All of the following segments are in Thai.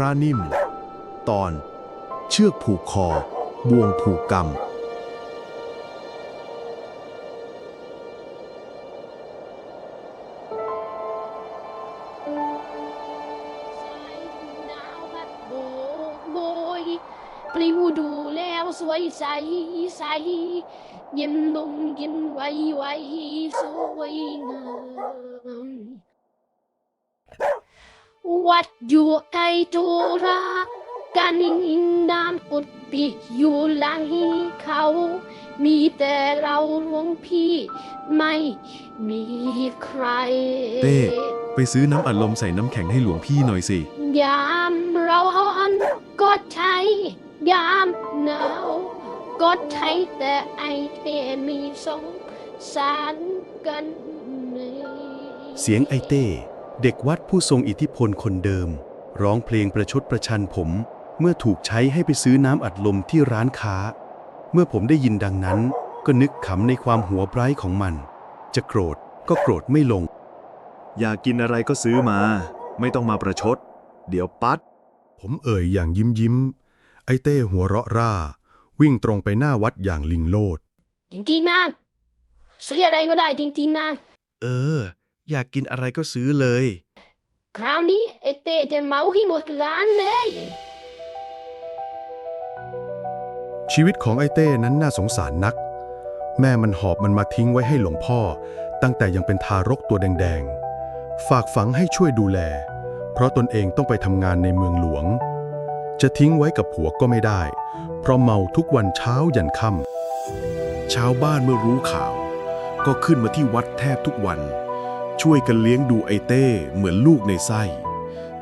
พระนิ่ม ตอน เชือกผูกคอ บ่วงผูกกรรมดาวพัดโบกโบยปลิวดูแล้วสวยใสใส เย็นลงเย็นไวไวสวยงาม วัดอยู่ไอตุรากันน้ำกุดปีอยู่หลังเขา มีแต่เราหลวงพี่ไม่มีใคร เต้ไปซื้อน้ำอัดลมใส่น้ำแข็งให้หลวงพี่หน่อยสิ ยามเราร้อนก็ใช้ ยามหนาวก็ใช้แต่ไอเทมีสงสารกันเลย เสียงไอเต้ เด็กวัดผู้ทรงอิทธิพลคนเดิม ร้องเพลงประชดประชันผม เมื่อถูกใช้ให้ไปซื้อน้ำอัดลมที่ร้านค้า เมื่อผมได้ยินดังนั้น ก็นึกขำในความหัวไบร้ของมัน จะโกรธก็โกรธไม่ลง อยากกินอะไรก็ซื้อมา ไม่ต้องมาประชด เดี๋ยวปัด ผมเอ่ยอย่างยิ้มยิ้ม ไอเต้หัวเราะร่า วิ่งตรงไปหน้าวัดอย่างลิงโลดจริงๆนะซื้ออะไรก็ได้จริงๆนะ เออ อยากกินอะไรก็ซื้อเลย คราวนี้ไอเต้จะเมาให้หมดร้านเลย ชีวิตของไอเต้นั้นน่าสงสารนัก แม่มันหอบมันมาทิ้งไว้ให้หลวงพ่อ ตั้งแต่ยังเป็นทารกตัวแดงๆ ฝากฝังให้ช่วยดูแล เพราะตนเองต้องไปทำงานในเมืองหลวง จะทิ้งไว้กับผัวก็ไม่ได้ เพราะเมาทุกวันเช้ายันค่ำชาวบ้านเมื่อรู้ข่าว ก็ขึ้นมาที่วัดแทบทุกวัน ช่วยกันเลี้ยงดูไอเต้เหมือนลูกในไส้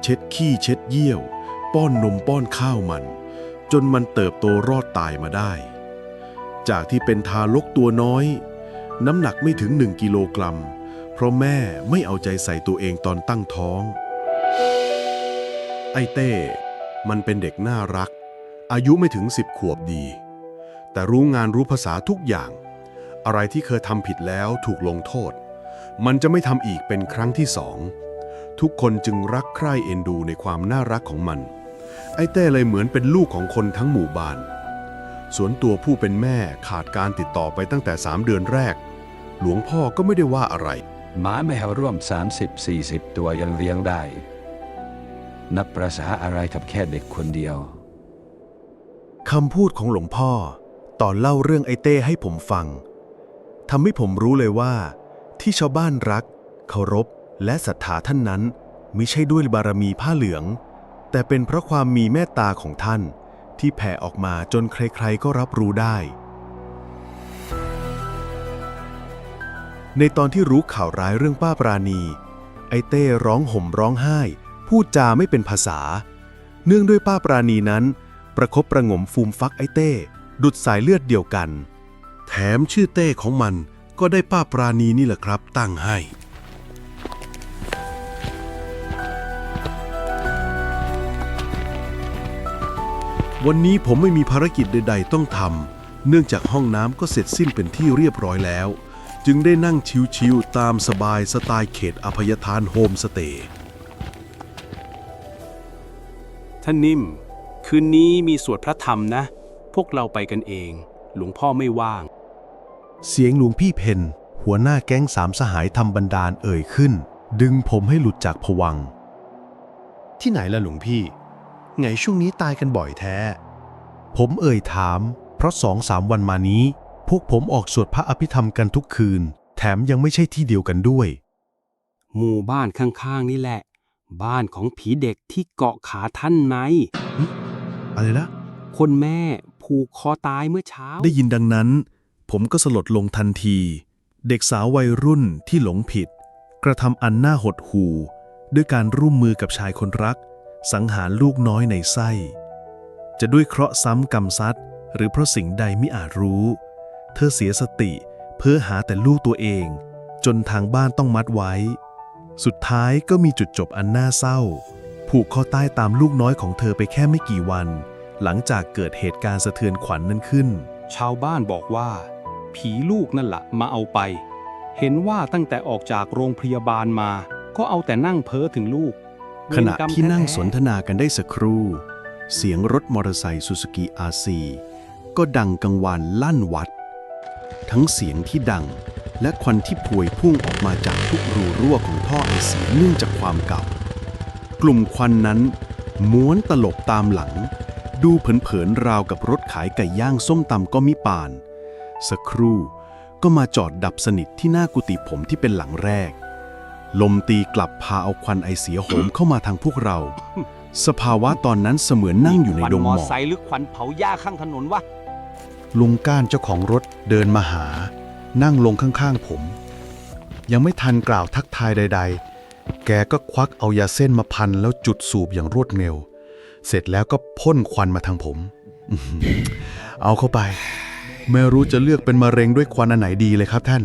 เช็ดขี้เช็ดเยี่ยว ป้อนนมป้อนข้าวมัน จนมันเติบโตรอดตายมาได้ จากที่เป็นทารกตัวน้อย น้ำหนักไม่ถึงหนึ่งกิโลกรัม เพราะแม่ไม่เอาใจใส่ตัวเองตอนตั้งท้อง ไอเต้ มันเป็นเด็กน่ารัก อายุไม่ถึงสิบขวบดี แต่รู้งานรู้ภาษาทุกอย่าง อะไรที่เคยทำผิดแล้วถูกลงโทษ มันจะไม่ทำอีกเป็นครั้งที่สอง ทุกคนจึงรักใคร่เอ็นดูในความน่ารักของมัน ไอ้เต้เลยเหมือนเป็นลูกของคนทั้งหมู่บ้าน ส่วนตัวผู้เป็นแม่ขาดการติดต่อไปตั้งแต่สามเดือนแรก หลวงพ่อก็ไม่ได้ว่าอะไร หมาแมวร่วม 30-40 ตัวยังเลี้ยงได้ นับประษาอะไรกับแค่เด็กคนเดียวคำพูดของหลวงพ่อตอนเล่าเรื่องไอ้เต้ให้ผมฟังทำให้ผมรู้เลยว่า ที่ชาวบ้านรัก เคารพ และศรัทธาท่านนั้นมิใช่ด้วยบารมีผ้าเหลือง แต่เป็นเพราะความมีเมตตาของท่าน ที่แผ่ออกมาจนใครๆก็รับรู้ได้ ในตอนที่รู้ข่าวร้ายเรื่องป้าปราณี ไอเต้ร้องห่มร้องไห้ พูดจาไม่เป็นภาษา เนื่องด้วยป้าปราณีนั้น ประคบประงมฟูมฟักไอเต้ ดุดสายเลือดเดียวกัน แถมชื่อเต้ของมัน ก็ได้ป้าปราณีนี่แหละครับตั้งให้ วันนี้ผมไม่มีภารกิจใด ๆ ต้องทำเนื่องจากห้องน้ำก็เสร็จสิ้นเป็นที่เรียบร้อยแล้ว จึงได้นั่งชิวๆตามสบายสไตล์เขตอภัยทานโฮมสเตย์ท่านนิ่ม คืนนี้มีสวดพระธรรมนะ พวกเราไปกันเอง หลวงพ่อไม่ว่าง เสียงหลวงพี่เพนหัวหน้าแก๊งสามสหายทำบันดาลเอ่ยขึ้น ดึงผมให้หลุดจากผวังค์ที่ไหนล่ะหลวงพี่ ไงช่วงนี้ตายกันบ่อยแท้ ผมเอ่ยถาม เพราะสองสามวันมานี้ พวกผมออกสวดพระอภิธรรมกันทุกคืน แถมยังไม่ใช่ที่เดียวกันด้วย หมู่บ้านข้างๆนี่แหละ บ้านของผีเด็กที่เกาะขาท่านไงอะไรนะคนแม่ผูกคอตายเมื่อเช้า ได้ยินดังนั้น ผมก็สลดลงทันที เด็กสาววัยรุ่นที่หลงผิด กระทำอันน่าหดหู่ ด้วยการร่วมมือกับชายคนรัก สังหารลูกน้อยในไส้ จะด้วยเคราะห์ซ้ำกรรมซัดหรือเพราะสิ่งใดไม่อาจรู้ เธอเสียสติเพื่อหาแต่ลูกตัวเอง จนทางบ้านต้องมัดไว้ สุดท้ายก็มีจุดจบอันน่าเศร้า ผูกคอใต้ตามลูกน้อยของเธอไปแค่ไม่กี่วัน หลังจากเกิดเหตุการณ์สะเทือนขวัญนนั้นขึ้น ชาวบ้านบอกว่า ผีลูกนั่นละมาเอาไป เห็นว่าตั้งแต่ออกจากโรงพยาบาลมา ก็เอาแต่นั่งเพ้อถึงลูก ขณะที่นั่งสนทนากันได้สักครู่ เสียงรถมอเตอร์ไซค์ซูซูกิอาซีก็ดังกังวานลั่นวัด ทั้งเสียงที่ดังและควันที่พวยพุ่งออกมาจากทุกรูรั่วของท่อไอเสียเนื่องจากความเก่า กลุ่มควันนั้น ม้วนตลบตามหลัง ดูเผินๆราวกับรถขายไก่ย่างส้มตำก็มิปาน สักครู่ ก็มาจอดดับสนิทที่หน้ากุฏิผมที่เป็นหลังแรก ลมตีกลับพาเอาควันไอเสียโหมเข้ามาทางพวกเรา สภาวะตอนนั้นเสมือนนั่งอยู่ในดงหมควัอกไซค์หรือควันเผาหญ้าข้างถนนวะ ลุงก้านเจ้าของรถเดินมาหา นั่งลงข้างๆผม ยังไม่ทันกล่าวทักทายใด ๆ แกก็ควักเอายาเส้นมาพันแล้วจุดสูบอย่างรวดเร็ว เสร็จแล้วก็พ่นควันมาทางผมอื้อหือเอาเข้าไป ไม่รู้จะเลือกเป็นมะเร็งด้วยควันอันไหนดีเลยครับท่าน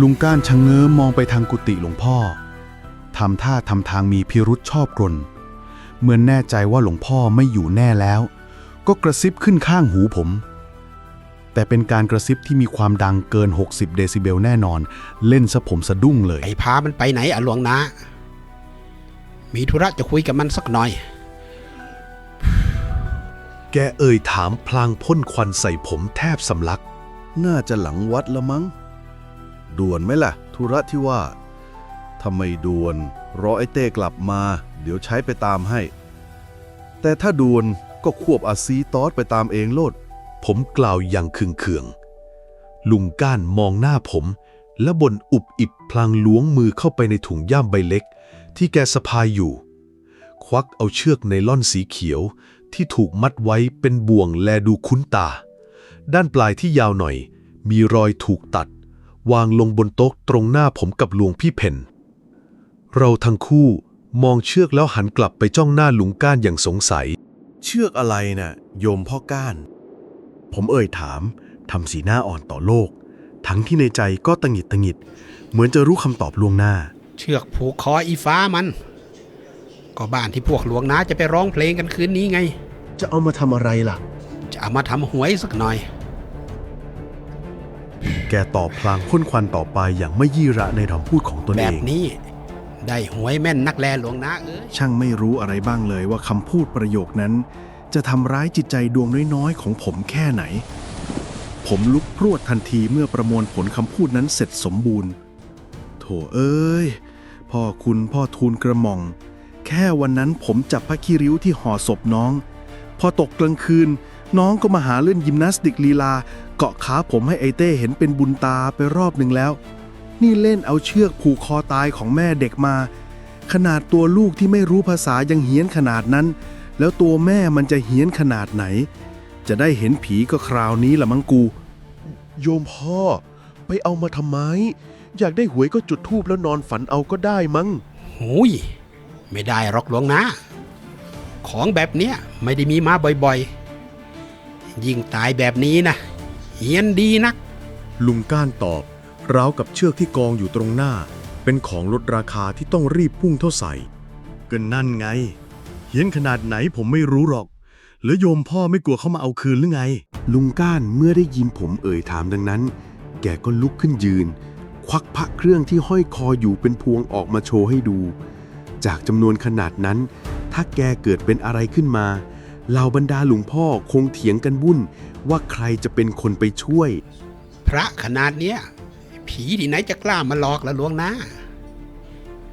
ลุงก้านชะเง้อมองไปทางกุฏิหลวงพ่อทำท่าทำทางมีพิรุษชอบกลนเมื่อแน่ใจว่าหลวงพ่อไม่อยู่แน่แล้ว ก็กระซิบขึ้นข้างหูผม แต่เป็นการกระซิบที่มีความดังเกิน 60 เดซิเบลแน่นอน เล่นซะผมสะดุ้งเลย ไอ้พามันไปไหนอะหลวงนะ มีธุระจะคุยกับมันสักหน่อย แกเอ่ยถามพลางพ่นควันใส่ผมแทบสำลัก น่าจะหลังวัดละมั้ง ด่วนไหมล่ะ ธุระที่ว่า ทำไมด่วน รอไอ้เต้กลับมา เดี๋ยวใช้ไปตามให้ แต่ถ้าด่วนก็ควบอาซีตอสไปตามเองโลด ผมกล่าวอย่างขึงเคือง ลุงก้านมองหน้าผม และบนอุบอิบพลางล้วงมือเข้าไปในถุงย่ามใบเล็ก ที่แกสะพายอยู่ ควักเอาเชือกไนล่อนสีเขียว ที่ถูกมัดไว้เป็นบ่วงแลดูคุ้นตา ด้านปลายที่ยาวหน่อย มีรอยถูกตัด วางลงบนโต๊ะตรงหน้าผมกับหลวงพี่เพนเราทั้งคู่มองเชือกแล้วหันกลับไปจ้องหน้าลุงก้านอย่างสงสัย เชือกอะไรน่ะ โยมพ่อก้าน ผมเอ่ยถามทำสีหน้าอ่อนต่อโลก ทั้งที่ในใจก็ตังหิดตังหิด เหมือนจะรู้คำตอบล่วงหน้า เชือกผูกคออีฟ้ามัน ก็บ้านที่พวกหลวงนาจะไปร้องเพลงกันคืนนี้ไง จะเอามาทำอะไรล่ะ จะเอามาทำหวยสักหน่อย แกตอบพลางพ่นควันต่อไปอย่างไม่ยี่ระในคำพูดของตนแบเอบง นี้ได้หวยแม่นนักแลหลวงนาเอ้ยช่างไม่รู้อะไรบ้างเลยว่าคำพูดประโยคนั้น จะทำร้ายจิตใจดวงน้อยๆ ของผมแค่ไหน ผมลุกพรวดทันทีเมื่อประมวลผลคำพูดนั้นเสร็จสมบูรณ์ โถเอ้ย พ่อคุณพ่อทูลกระหม่อม แค่วันนั้นผมจับพระคีริ้วที่ห่อศพน้อง พอตกกลางคืน น้องก็มาหาเล่นยิมนาสติกลีลา เกาะขาผมให้ไอเต้เห็นเป็นบุญตาไปรอบหนึ่งแล้ว นี่เล่นเอาเชือกผูกคอตายของแม่เด็กมา ขนาดตัวลูกที่ไม่รู้ภาษายังเฮี้ยนขนาดนั้น แล้วตัวแม่มันจะเฮี้ยนขนาดไหน จะได้เห็นผีก็คราวนี้ละมั้งกู โยมพ่อ ไปเอามาทำไม อยากได้หวยก็จุดทูบแล้วนอนฝันเอาก็ได้มั้งหุย ไม่ได้หรอกหลวงนาของแบบเนี้ยไม่ได้มีมาบ่อยๆ ยิ่งตายแบบนี้นะเฮียนดีนัก ลุงก้านตอบราวกับเชือกที่กองอยู่ตรงหน้า เป็นของลดราคาที่ต้องรีบพุ่งเท่าใส่ก็นั่นไง เฮี้ยนขนาดไหนผมไม่รู้หรอกแล้วโยมพ่อไม่กลัวเขามาเอาคืนหรือไง ลุงก้านเมื่อได้ยินผมเอ่ยถามดังนั้น แกก็ลุกขึ้นยืน ควักพระเครื่องที่ห้อยคออยู่เป็นพวงออกมาโชว์ให้ดู จากจำนวนขนาดนั้น ถ้าแกเกิดเป็นอะไรขึ้นมา เหล่าบรรดาหลวงพ่อคงเถียงกันวุ่น ว่าใครจะเป็นคนไปช่วย พระขนาดเนี้ย ผีที่ไหนจะกล้ามาหลอกละหลวงนะ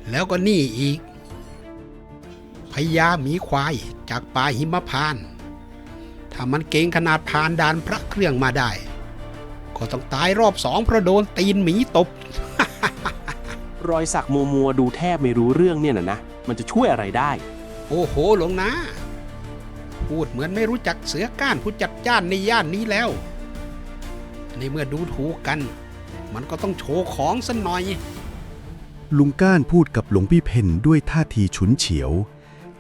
แล้วก็นี่อีกพญาหมีควายจากป่าหิมพาน ถ้ามันเก่งขนาดผ่านด่านพระเครื่องมาได้ ก็ต้องตายรอบสองเพราะโดนตีนหมีตบ รอยสักมัวมัวๆดูแทบไม่รู้เรื่องเนี่ยนะนะ มันจะช่วยอะไรได้ โอ้โหหลวงนะพูดเหมือนไม่รู้จักเสือก้านผู้จัดจ้านในย่านนี้แล้ว ในเมื่อดูถูกกัน มันก็ต้องโชว์ของสัหน่อย ลุงก้านพูดกับหลวงพี่เพนด้วยท่าทีฉุนเฉียว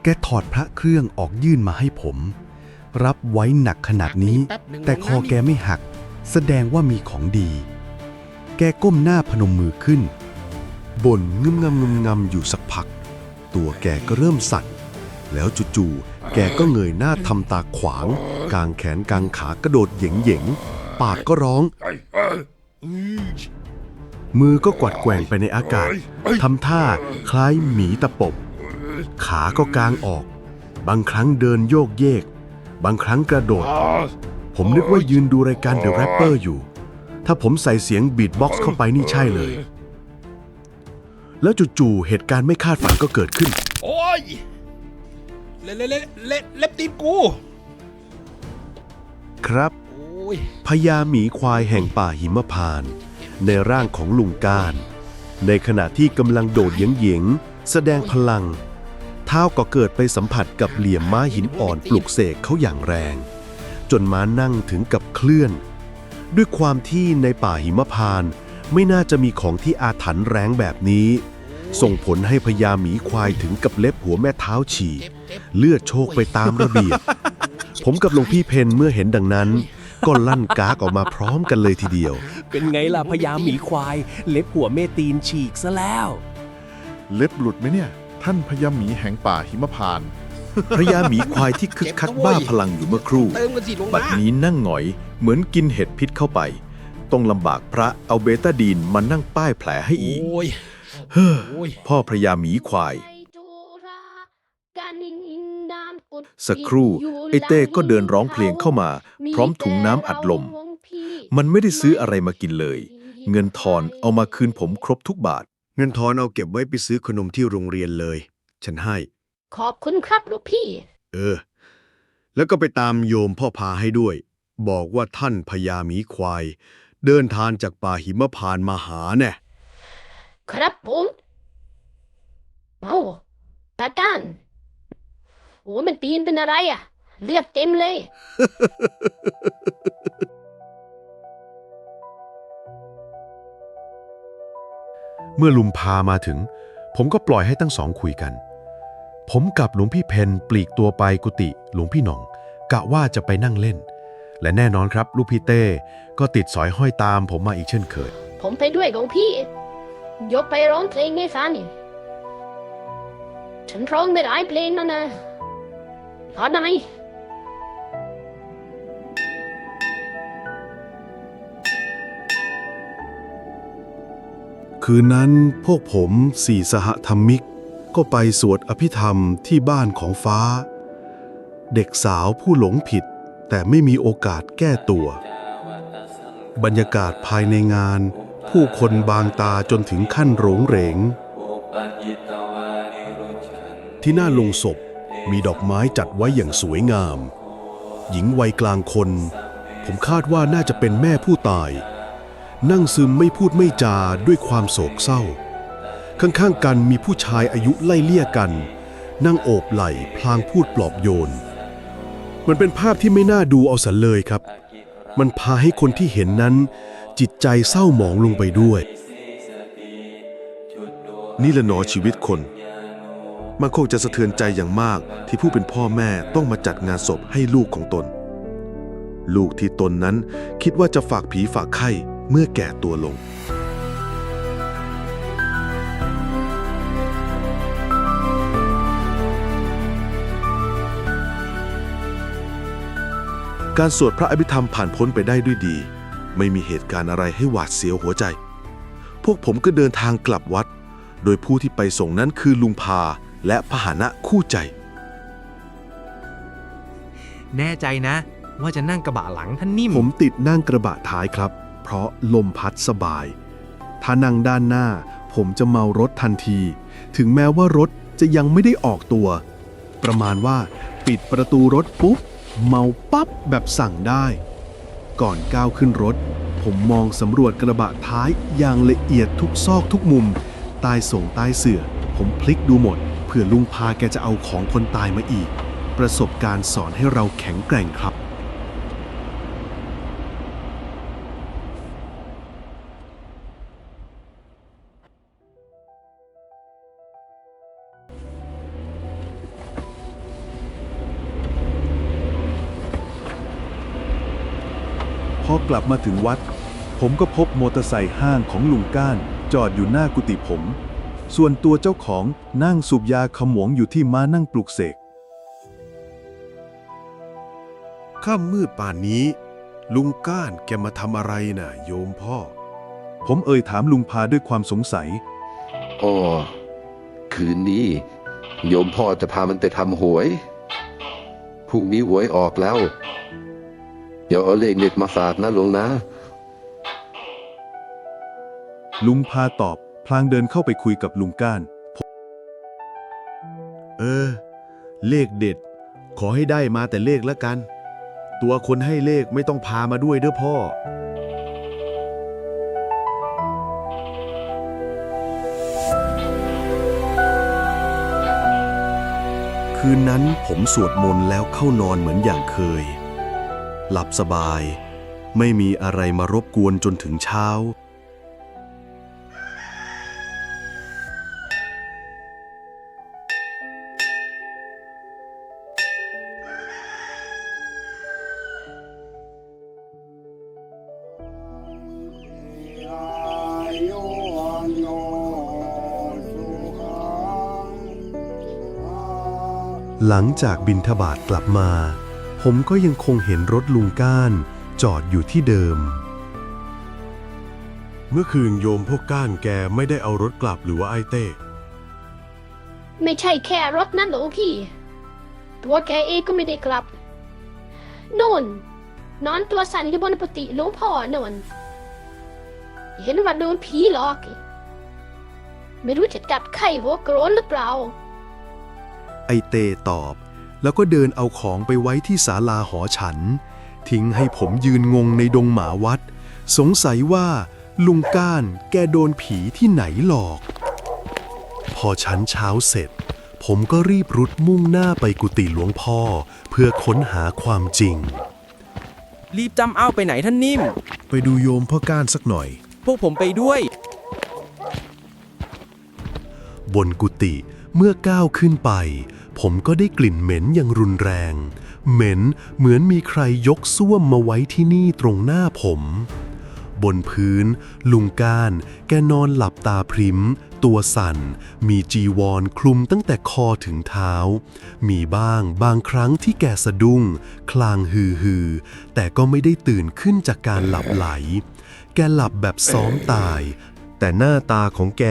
แกถอดพระเครื่องออกยื่นมาให้ผม รับไว้หนักขนาดนี้ แป๊บหนึ่งแต่คอแกไม่หัก แสดงว่ามีของดี แกก้มหน้าพนมมือขึ้น บ่นงึมงำงึมงำอยู่สักพัก ตัวแกก็เริ่มสั่น แล้วจู่ๆแกก็เงยหน้าทำตาขวาง กางแขนกางขากระโดดเหย่งๆ ปากก็ร้อง มือก็กวัดแกว่งไปในอากาศทำท่าคล้ายหมีตะปบ ขาก็กางออก บางครั้งเดินโยกเยก บางครั้งกระโดด ผมนึกว่ายืนดูรายการ The Rapper อยู่ ถ้าผมใส่เสียงบีทบ็อกซ์เข้าไปนี่ใช่เลย แล้วจู่ๆเหตุการณ์ไม่คาดฝันก็เกิดขึ้น โอ้ย เละเละเละเละเล็บตีนกู ครับ โอ้ย พญาหมีควายแห่งป่าหิมพานต์ในร่างของลุงก้าน ในขณะที่กำลังโดดเหยิงๆแสดงพลัง เท้าก็เกิดไปสัมผัสกับเหลี่ยมม้าหินอ่อนปลุกเสกเขาอย่างแรง จนม้านั่งถึงกับเคลื่อน ด้วยความที่ในป่าหิมพานต์ ไม่น่าจะมีของที่อาถรรพ์แรงแบบนี้ ส่งผลให้พญาหมีควายถึงกับเล็บหัวแม่เท้าฉีกเจ็บเจ็บเลือดโชกไปตามระเบียบ ผมกับหลวงพี่เพนเมื่อเห็นดังนั้น ก็ลั่นกากออกมาพร้อมกันเลยทีเดียว เป็นไงล่ะพญาหมีควาย เล็บหัวเมตีนฉีกซะแล้ว เล็บหลุดไหมเนี่ย ท่านพญาหมีแห่งป่าหิมพานต์พญาหมีควายที่คึกคักบ้าพลังอยู่เมื่อครู่ เติมกันสิหลวงบัดนะนี้นั่งหงอยเหมือนกินเห็ดพิษเข้าไป ต้องลำบากพระเอาเบตาดีนมานั่งป้ายแผลให้อีก โอ้ยเฮ้อโอ้ยพ่อพญาหมีควาย สัสักกคครู่รู่ไอ้ไอ้เต้เต้ก็ก็เดิเดินนร้ร้อองงเพเพลลงงเข้าเข้ามา มา พพร้ร้ออมมถุถุงงน้ำน้ำอัอัดดลลม ม มันไม่ได้ซื้ออะไรมากินเลยเงินทอนเอามาคืนผมครบทุกบาท เงินทอนเอาเก็บไว้ไปซื้อขนมที่โรงเรียนเลย ฉันให้ ขอบคุณครับลูกพี่ เออ แล้วก็ไปตามโยมพ่อพาให้ด้วย บอกว่าท่านพญาหมีควาย เดินทางจากป่าหิมพานต์มาหาแน่ ครับผมโอ้ตาก้านโอ้มันตีนเป็นอะไรอะ เลือดเต็มเลย เมื่อลุมพามาถึง ผมก็ปล่อยให้ทั้งสองคุยกัน ผมกับหลวงพี่เพนปลีกตัวไปกุฏิหลวงพี่หน่อง กะว่าจะไปนั่งเล่น และแน่นอนครับลูกพี่เต้ก็ติดสอยห้อยตามผมมาอีกเช่นเคย ผมไปด้วยของพี่ ยกไปร้องเพลงให้ฟังนี่ฉันร้องไม่ได้เพลงนั่นนะขอได้คืนนั้นพวกผมสี่สหธรรมิก ก็ไปสวดอภิธรรมที่บ้านของฟ้า เด็กสาวผู้หลงผิด แต่ไม่มีโอกาสแก้ตัว บรรยากาศภายในงาน ผู้คนบางตาจนถึงขั้นโรงเหรง ที่หน้าลงศพมีดอกไม้จัดไว้อย่างสวยงาม หญิงวัยกลางคน ผมคาดว่าน่าจะเป็นแม่ผู้ตาย นั่งซึมไม่พูดไม่จาด้วยความโศกเศร้า ข้างๆกันมีผู้ชายอายุไล่เลี่ยกัน นั่งโอบไหล่พลางพูดปลอบโยน มันเป็นภาพที่ไม่น่าดูเอาสันเลยครับ มันพาให้คนที่เห็นนั้น จิตใจเศร้าหมองลงไปด้วย นี่ละหนอชีวิตคน มันคงจะสะเทือนใจอย่างมากที่ผู้เป็นพ่อแม่ต้องมาจัดงานศพให้ลูกของตน ลูกที่ตนนั้นคิดว่าจะฝากผีฝากไข้เมื่อแก่ตัวลง การสวดพระอภิธรรมผ่านพ้นไปได้ด้วยดี ไม่มีเหตุการณ์อะไรให้หวาดเสียวหัวใจ พวกผมก็เดินทางกลับวัด โดยผู้ที่ไปส่งนั้นคือลุงพาและพหนะคู่ใจ แน่ใจนะ ว่าจะนั่งกระบะหลังท่านนิ่มผมติดนั่งกระบะท้ายครับ เพราะลมพัดสบาย ถ้านั่งด้านหน้า ผมจะเมารถทันที ถึงแม้ว่ารถจะยังไม่ได้ออกตัว ประมาณว่าปิดประตูรถปุ๊บ เมาปั๊บแบบสั่งได้ ก่อนก้าวขึ้นรถ ผมมองสำรวจกระบะท้ายอย่างละเอียดทุกซอกทุกมุม ใต้ส่งใต้เสื่อ ผมพลิกดูหมด เพื่อลุงพาแกจะเอาของคนตายมาอีก ประสบการณ์สอนให้เราแข็งแกร่งครับ กลับมาถึงวัด ผมก็พบมอเตอร์ไซค์ห้างของลุงก้าน จอดอยู่หน้ากุฏิผม ส่วนตัวเจ้าของนั่งสูบยาขมวงอยู่ที่ม้านั่งปลุกเสกค่ำมืดป่านนี้ ลุงก้านแกมาทำอะไรน่ะ โยมพ่อ ผมเอ่ยถามลุงพาด้วยความสงสัย อ๋อ คืนนี้ โยมพ่อจะพามันไปทำหวย พรุ่งนี้หวยออกแล้ว เดี๋ยวเอาเลขเด็ดมาฝากนะหลวงนะ ลุงพาตอบ พลางเดินเข้าไปคุยกับลุงก้าน เออ เลขเด็ด ขอให้ได้มาแต่เลขละกัน ตัวคนให้เลขไม่ต้องพามาด้วยเด้อพ่อ คืนนั้นผมสวดมนต์แล้วเข้านอนเหมือนอย่างเคย หลับสบาย ไม่มีอะไรมารบกวนจนถึงเช้า หลังจากบินทบาทกลับมา ผมก็ยังคงเห็นรถลุงก้าน จอดอยู่ที่เดิม เมื่อคืนโยมพวกก้านแกไม่ได้เอารถกลับหรือว่าไอเต้ ไม่ใช่แค่รถนั่นหรอกพี่ ตัวแกเองก็ไม่ได้กลับโน่นนอนตัวสั่นอยู่บนปฏิหลวงพ่อโน่นเห็นว่าโดนผีหลอก ไม่รู้จะจับไข้หัวโกรนหรือเปล่า ไอเตตอบ แล้วก็เดินเอาของไปไว้ที่ศาลาหอฉัน ทิ้งให้ผมยืนงงในดงหมาวัด สงสัยว่า ลุงก้านแกโดนผีที่ไหนหลอก พอฉันเช้าเสร็จ ผมก็รีบรุดมุ่งหน้าไปกุฏิหลวงพ่อ เพื่อค้นหาความจริง รีบจำเอาไปไหนท่านนิ่ม ไปดูโยมพ่อก้านสักหน่อย พวกผมไปด้วย บนกุฏิเมื่อก้าวขึ้นไป ผมก็ได้กลิ่นเหม็นอย่างรุนแรง เหม็นเหมือนมีใครยกส้วมมาไว้ที่นี่ตรงหน้าผม บนพื้น ลุงก้าน แกนอนหลับตาพริม ตัวสั่น มีจีวรคลุมตั้งแต่คอถึงเท้า มีบ้างบางครั้งที่แกสะดุ้ง คลางฮือฮือแต่ก็ไม่ได้ตื่นขึ้นจากการหลับไหล แกหลับแบบซ้อมตาย แต่หน้าตาของแก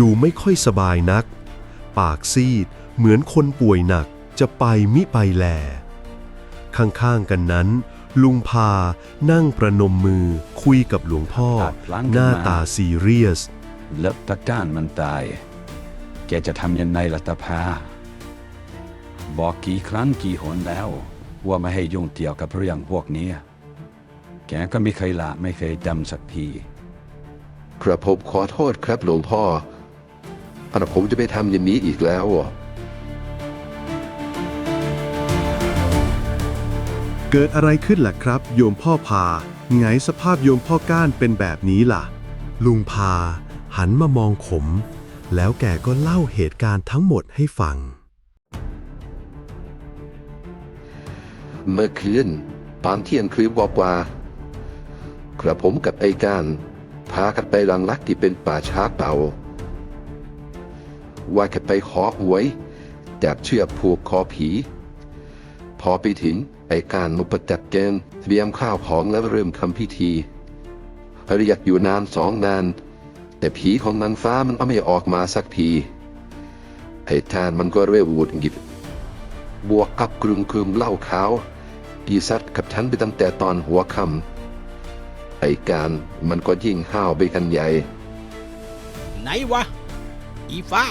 ดูไม่ค่อยสบายนัก ปากซีด เหมือนคนป่วยหนักจะไปมิไปแล ข้างๆกันนั้น ลุงพานั่งประนมมือคุยกับหลวงพ่อตัดพลั้งหขึ้นน้ามาตาซีเรียส แล้วตะก้านมันตาย แกจะทำยังไงล่ะตาพา บอกกี่ครั้งกี่หนแล้ว ว่าไม่ให้ยุ่งเกี่ยวกับเรื่องพวกนี้ แกก็ไม่เคยละไม่เคยจำสักทีกระผมขอโทษครับหลวงพ่อพระผมจะไปทำอย่างนี้อีกแล้ว เกิดอะไรขึ้นล่ะครับ โยมพ่อพาไงสภาพโยมพ่อก้านเป็นแบบนี้ล่ะ ลุงพา หันมามองผมแล้วแกก็เล่าเหตุการณ์ทั้งหมดให้ฟัง เมื่อคืนตอนเที่ยงคืนกว่ากระผมกับไอ้การพากันไปรังลักที่เป็นป่าช้าเก่า ว่ากันไปขอหวยจากเชือกผูกคอผี พอไปถึง ไอการมุปจัดเกณฑ์เตรียมข้าวของแล้วเริ่มทำพิธีเรียกอยู่นานสองนาน แต่ผีของนางฟ้ามันก็ไม่ออกมาสักทีไอ้ทานมันก็เริ่มหงุดหงิดบวกกับกลุ่มคืมเล้าขาวที่ซัดกับฉันไปตั้งแต่ตอนหัวค่ำไอการมันก็ยิ่งห้าวไปกันใหญ่ ไหนวะ อีฟ้า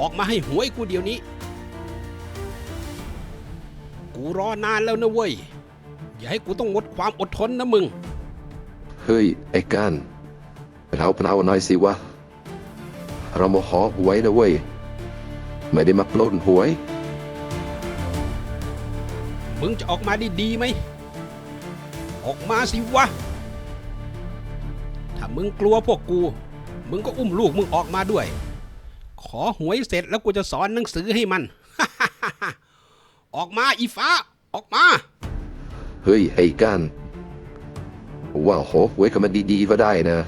ออกมาให้หวยกูเดี๋ยวนี้ กูรอนานแล้วนะเว้ย อย่าให้กูต้องหมดความอดทนนะมึง เฮ้ย ไอ้การเราเปล่าหน่อยสิวะ เรามาขอหวยนะเว้ย ไม่ได้มาปล้นหวย มึงจะออกมาได้ดีไหม ออกมาสิวะ ถ้ามึงกลัวพวกกู มึงก็อุ้มลูกมึงออกมาด้วยข อหวยเสร็จแล้วกูจะสอนหนังสือให้มัน ออกมาอีฟ้า ออกมา เฮ้ย ไอ้การว่าขอหวยกับมันดีๆก็ได้นะ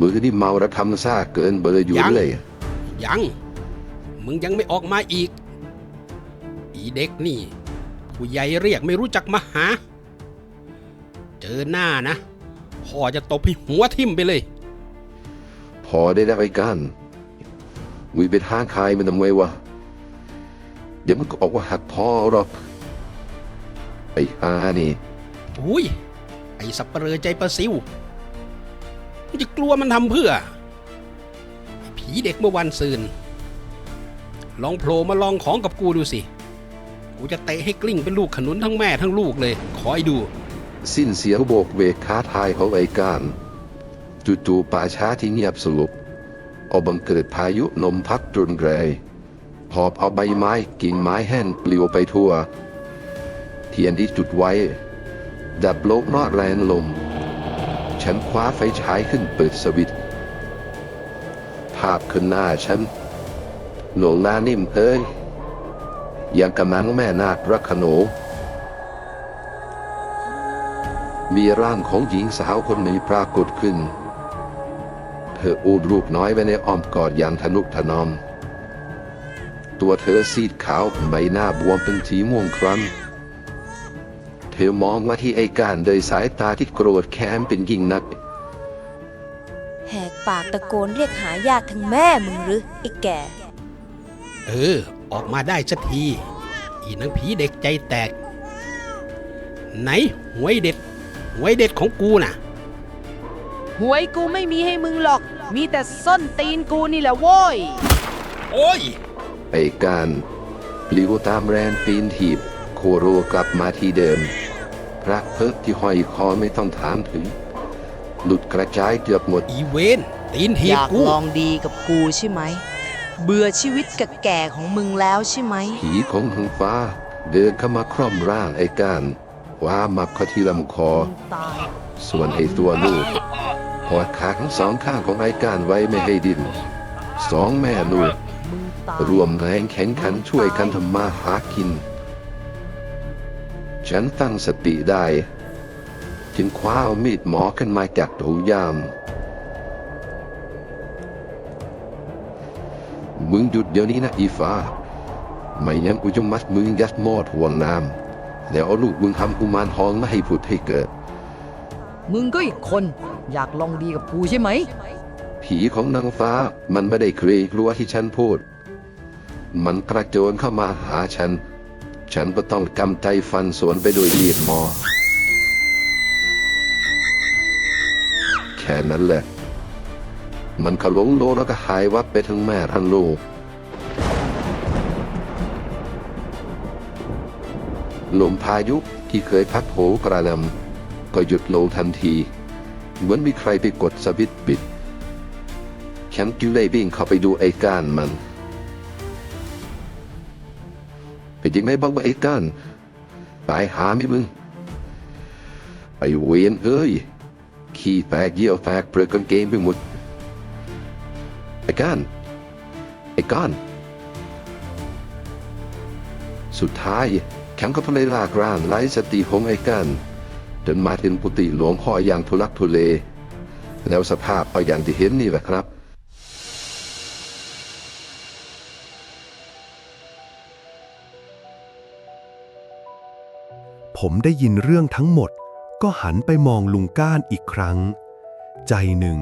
มือนี่เมาระทำซ่าเกินเบอร์อยู่ยังเลย ยัง มึงยังไม่ออกมาอีก อีเด็กนี่ ผู้ใหญ่เรียกไม่รู้จักมาหา เจอหน้านะพ่อจะตบให้หัวทิ่มไปเลย พอได้แล้วไอ้กันวิไปทางคายมันทำไงวะเดี๋ยวมันก็ออกว่าหักพ่อหรอกไอ้อานี่อุ้ยไอ้สับเปลือใจประสิวมึงจะกลัวมันทำเพื่อไอ้ผีเด็กเมื่อวันซืน ลองโผล่มาลองของกับกูดูสิ กูจะเตะให้กลิ้งเป็นลูกขนุนทั้งแม่ทั้งลูกเลยคอยดู สิ้นเสียงโบกเวกค้าทายของไอ้การ จู่ๆป่าช้าที่เงียบสงบเอาบังเกิดพายุลมพัดรุนแรงหอบเอาใบไม้กิ่งไม้แห้งปลิวไปทั่ว เทียนที่จุดไว้ ดับโลกนอดแรงลม ฉันคว้าไฟฉายขึ้นเปิดสวิตภาพขึ้นหน้าฉันหลวงหน้านิ่มเอ้ยยังกำลังแม่นาครักขโนมีร่างของหญิงสาวคนหนึ่งปรากฏขึ้น เธออูดลูกน้อยไว้ในอ้อมกอดอย่างทนุถนอม ตัวเธอซีดขาวใบหน้าบวมเป็นสีม่วงคล้ำเธอมองมาที่ไอ้การโดยสายตาที่โกรธแค้นเป็นยิ่งนัก แหกปากตะโกนเรียกหาญาติทั้งแม่มึงหรือไอ้แก่ เออ ออกมาได้สักที อีนังผีเด็กใจแตก ไหนหวยเด็ดหวยเด็ดของกูน่ะ หวยกูไม่มีให้มึงหรอก มีแต่ส้นตีนกูนี่แหละโว้ย โอ้ย ไอ้การปลิวตามแรงปีนถีบ โคโรกลับมาที่เดิม พระเพิกที่ห้อยคอไม่ต้องถามถึง หลุดกระจายเกือบหมด อีเวนตีนถีอบยากกู ลองดีกับกูใช่ไหม เบื่อชีวิตกับแก่ของมึงแล้วใช่ไหม ผีของทางฟ้า เดินเข้ามาคร่อมร่างไอ้การว่ามับเข้าที่ลำคอมึงตาย ส่วนไอ้ตัวลูก หอดขาทั้งสองข้างของไอ้การไว้ไม่ให้ดิ้นสองแม่ลูกรวมแรงแข็งขันช่วยกันทำมาหากิน ฉันตั้งสติได้ จึงคว้าเอามีดหมอขึ้นมาจากถุงยาม มึงหยุดเดี๋ยวนี้นะอีฟ้า ไม่งั้นกูจะมัดมึงยัดหม้อถ่วงน้ำแล้วเอาลูกมึงทำกุมารทองมาให้ผุดให้เกิด มึงก็อีกคน อยากลองดีกับกูใช่ไหม ผีของนางฟ้ามันไม่ได้เกรงกลัวที่ฉันพูด มันกระโจนเข้ามาหาฉัน ฉันก็ต้องกำใจฟันสวนไปโดวยมีดหมอ แค่นั้นแหละ มันขลงโลแล้วก็หายวับไปทั้งแม่ทั้งลูก ลมพายุที่เคยพัดโผกระนำก็หยุดลงทันที เหมือนมีใครไปกดสวิตช์ปิดฉันจึงได้วิ่งเข้าไปดูไอ้ก้านมันเป็นยังไงบ้างวะไอ้ก้านตายหาไหมมึงไอ้เวียนเอ้ย ขี้แตกเยี่ยวแตกเปลือกกางเกงไปหมดไอ้ก้านไอ้ก้านสุดท้ายฉันก็เลยลากร่างไร้สติของไอ้ก้าน นมาถึงปุติหลวงพ่ออย่างทุลักทุเล แล้วสภาพเอาอย่างที่เห็นนี่แหละครับผมได้ยินเรื่องทั้งหมด ก็หันไปมองลุงก้านอีกครั้ง ใจหนึ่ง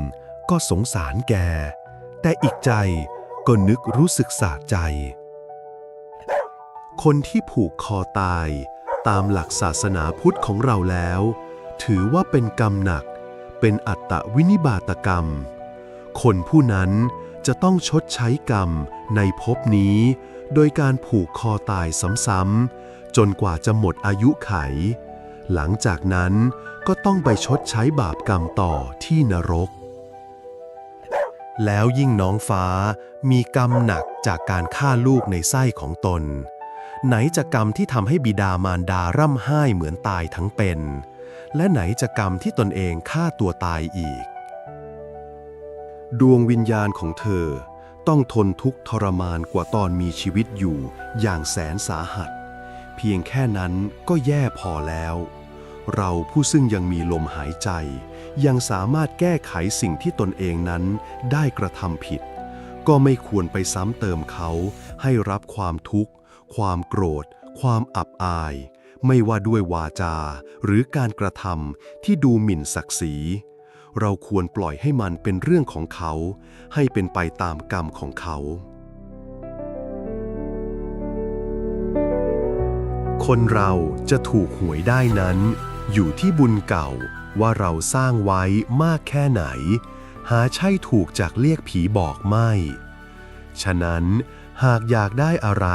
ก็สงสารแก แต่อีกใจก็นึกรู้สึกสะใจ คนที่ผูกคอตาย ตามหลักศาสนาพุทธของเราแล้ว ถือว่าเป็นกรรมหนัก เป็นอัตตวินิบาตกรรม คนผู้นั้นจะต้องชดใช้กรรมในภพนี้ โดยการผูกคอตายซ้ำๆจนกว่าจะหมดอายุไข หลังจากนั้นก็ต้องไปชดใช้บาปกรรมต่อที่นรก แล้วยิ่งน้องฟ้ามีกรรมหนักจากการฆ่าลูกในไส้ของตน ไหนจะกรรมที่ทำให้บิดามารดาร่ำไห้เหมือนตายทั้งเป็น และไหนจะกรรมที่ตนเองฆ่าตัวตายอีก ดวงวิญญาณของเธอต้องทนทุกข์ทรมานกว่าตอนมีชีวิตอยู่อย่างแสนสาหัส เพียงแค่นั้นก็แย่พอแล้ว เราผู้ซึ่งยังมีลมหายใจ ยังสามารถแก้ไขสิ่งที่ตนเองนั้นได้กระทำผิด ก็ไม่ควรไปซ้ำเติมเขาให้รับความทุกข์ ความโกรธ ความอับอาย ไม่ว่าด้วยวาจา หรือการกระทำที่ดูหมิ่นศักดิ์ศรี เราควรปล่อยให้มันเป็นเรื่องของเขา ให้เป็นไปตามกรรมของเขา คนเราจะถูกหวยได้นั้น อยู่ที่บุญเก่าว่าเราสร้างไว้มากแค่ไหน หาใช่ถูกจากเรียกผีบอกไม่ ฉะนั้น หากอยากได้อะไร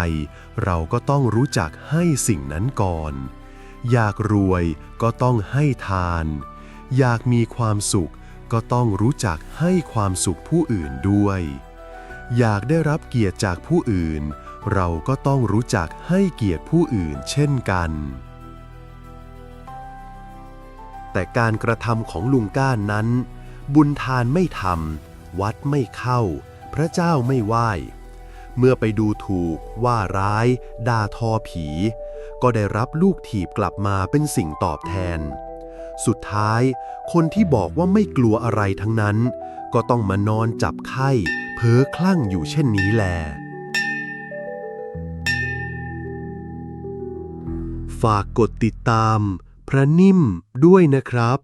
เราก็ต้องรู้จักให้สิ่งนั้นก่อน อยากรวยก็ต้องให้ทาน อยากมีความสุขก็ต้องรู้จักให้ความสุขผู้อื่นด้วย อยากได้รับเกียรติจากผู้อื่น เราก็ต้องรู้จักให้เกียรติผู้อื่นเช่นกัน แต่การกระทำของลุงก้านนั้น บุญทานไม่ทำวัดไม่เข้า พระเจ้าไม่ไหว้ เมื่อไปดูถูก ว่าร้าย ด่าทอผี ก็ได้รับลูกถีบกลับมาเป็นสิ่งตอบแทน สุดท้าย คนที่บอกว่าไม่กลัวอะไรทั้งนั้น ก็ต้องมานอนจับไข้ เพ้อคลั่งอยู่เช่นนี้แล ฝากกดติดตาม พระนิ่มด้วยนะครับ